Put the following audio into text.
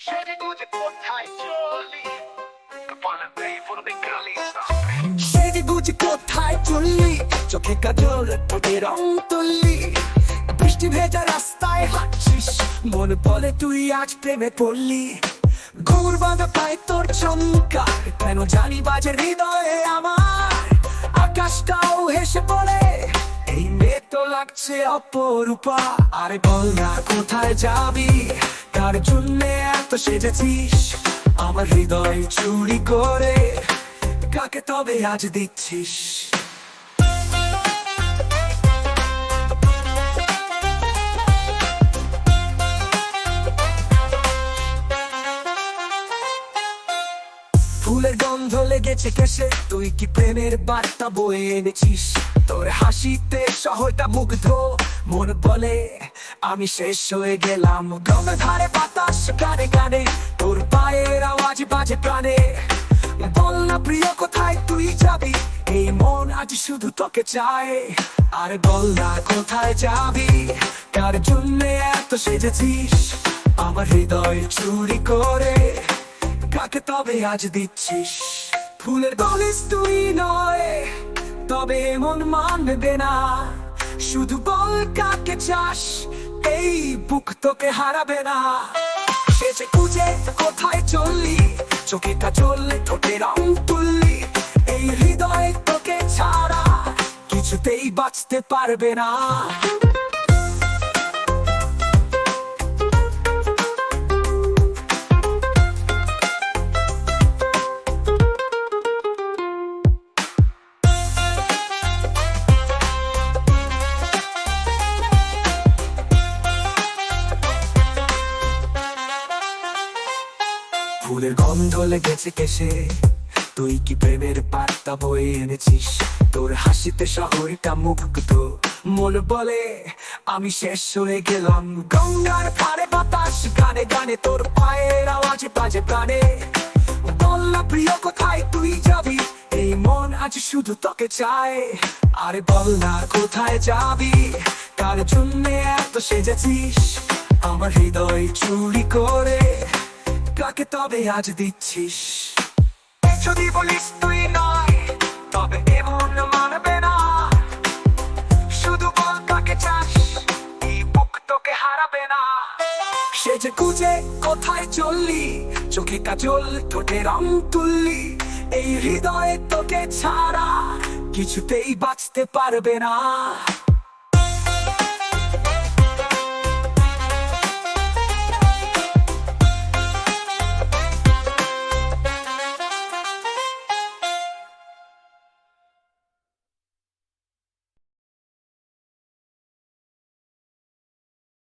সেটি বুঝে কোথায় চলি? চোখে কাজল, ঠোঁটে রং তুললি বৃষ্টি ভেজা রাস্তায় হাঁটছিস, মনে বলে তুই আজ প্রেমে পড়লি। ঘুর বাঁধা পায় তোর চমকার কেন জানি বাজে হৃদয়ে আমার আকাশটাও হেসে পড়ে। এই লাগছে অপরূপা। আরে বল না, কোথায় যাবি? কার জন্য এত সেজেছিস? আমার হৃদয় চুরি করে কাকে তবে আজ দিচ্ছিস? ফুলের গন্ধ লেগেছে কেসে তুই কি প্রেমের বার্তা বয়ে এনেছিস? তোর হাসিতে শহরটা মুগ্ধ। মন বলে, আমি শেষ হয়ে গেলাম। গঙ্গা ধারে বাতাস, গানে গানে তোর পায়ের আওয়াজ বাজে প্রাণে। বল না প্রিয়, কোথায় তুই যাবি? এই মন আজ শুধু তোকে চায়। আর বল না কোথায় যাবি? কার জন্য এত সেজেছিস? আমার হৃদয় চুরি করে। কাকে তবে আজ দিচ্ছিস? ফুলের দলিস তুই নয়। তবে এমন মানবে না। শুধু বল কাকে চাস, এই বুক তোকে হারাবে না। সেজে খুঁজে কোথায় চললি, চোখেটা চললে ঠোঁটে রং তুললি, এই হৃদয় তোকে ছাড়া কিছুতেই বাঁচতে পারবে না। ফুলের গন্ধ লেগেছে কেসে তুই কি প্রেমের বার্তা বয়ে এনেছিস? তোর হাসিতে শহরটা মুগ্ধ। মন বলে, আমি শেষ হয়ে গেলাম। গঙ্গার ধারে বাতাস, গানে গানে তোর পায়ের আওয়াজ বাজে প্রাণে। বল না প্রিয়, কোথায় তুই যাবি? এই মন আজ শুধু তোকে চায়। আরে বল কোথায় যাবি? তার জন্য এত সেজেছিস? আমার হৃদয় চুরি করে কাকে তবে আজ দিচ্ছিস। যদি বলিস তুই নয়, তবে এমন মানবে না। শুধু বল কাকে চাস তোকে হারাবে না। সে যে খুঁজে কোথায় চললি, চোখে কাজল, ঠোঁটে রং তুললি, এই হৃদয়ে তোকে ছাড়া কিছুতেই বাঁচতে পারবে না।